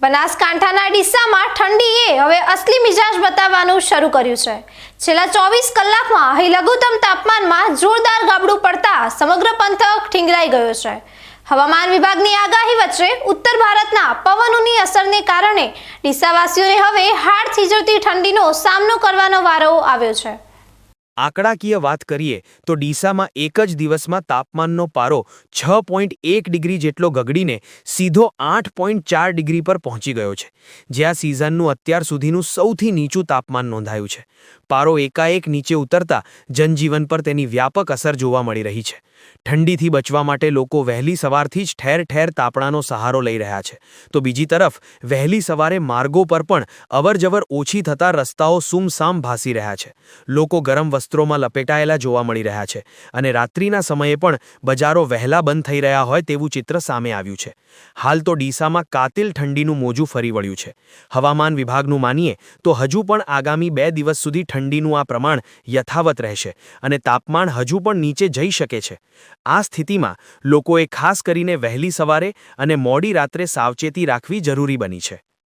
બનાસકાંઠાના ડીસામાં ઠંડીએ હવે અસલી મિજાજ બતાવવાનું શરૂ કર્યું છે. છેલ્લા ચોવીસ કલાકમાં અહીં લઘુત્તમ તાપમાનમાં જોરદાર ગાબડું પડતા સમગ્ર પંથક ઠીંગરાઈ ગયો છે. હવામાન વિભાગની આગાહી વચ્ચે ઉત્તર ભારતના પવનોની અસરને કારણે ડીસાવાસીઓને હવે હાડ થીજવતી ઠંડીનો સામનો કરવાનો વારો આવ્યો છે. આંકડાકીય વાત કરીએ તો ડીસામાં એક જ દિવસમાં તાપમાનનો પારો છ પોઈન્ટ એક ડિગ્રી જેટલો ગગડીને સીધો આઠ પોઈન્ટ ચાર ડિગ્રી પર પહોંચી ગયો છે જે આ સિઝનનું અત્યાર સુધીનું સૌથી નીચું તાપમાન નોંધાયું છે. પારો એકાએક નીચે ઉતરતા જનજીવન પર તેની વ્યાપક અસર જોવા મળી રહી છે. ઠંડીથી બચવા માટે લોકો વહેલી સવારથી જ ઠેર ઠેર તાપણાનો સહારો લઈ રહ્યા છે. તો બીજી તરફ, વહેલી સવારે માર્ગો પર પણ અવરજવર ઓછી થતા રસ્તાઓ સુમસામ ભાસી રહ્યા છે. લોકો ગરમ વસ્ત્રોમાં લપેટાયેલા જોવા મળી રહ્યા છે અને રાત્રિના સમયે પણ બજારો વહેલા બંધ થઈ રહ્યા હોય તેવું ચિત્ર સામે આવ્યું છે. હાલ તો ડીસામાં કાતિલ ઠંડીનું મોજું ફરી વળ્યું છે. હવામાન વિભાગનું માનીએ તો હજુ પણ આગામી બે દિવસ સુધી ઠંડીનું આ પ્રમાણ યથાવત રહેશે અને તાપમાન હજુ પણ નીચે જઈ શકે છે. આ સ્થિતિમાં લોકોએ ખાસ કરીને વહેલી સવારે અને મોડી રાત્રે સાવચેતી રાખવી જરૂરી બની છે.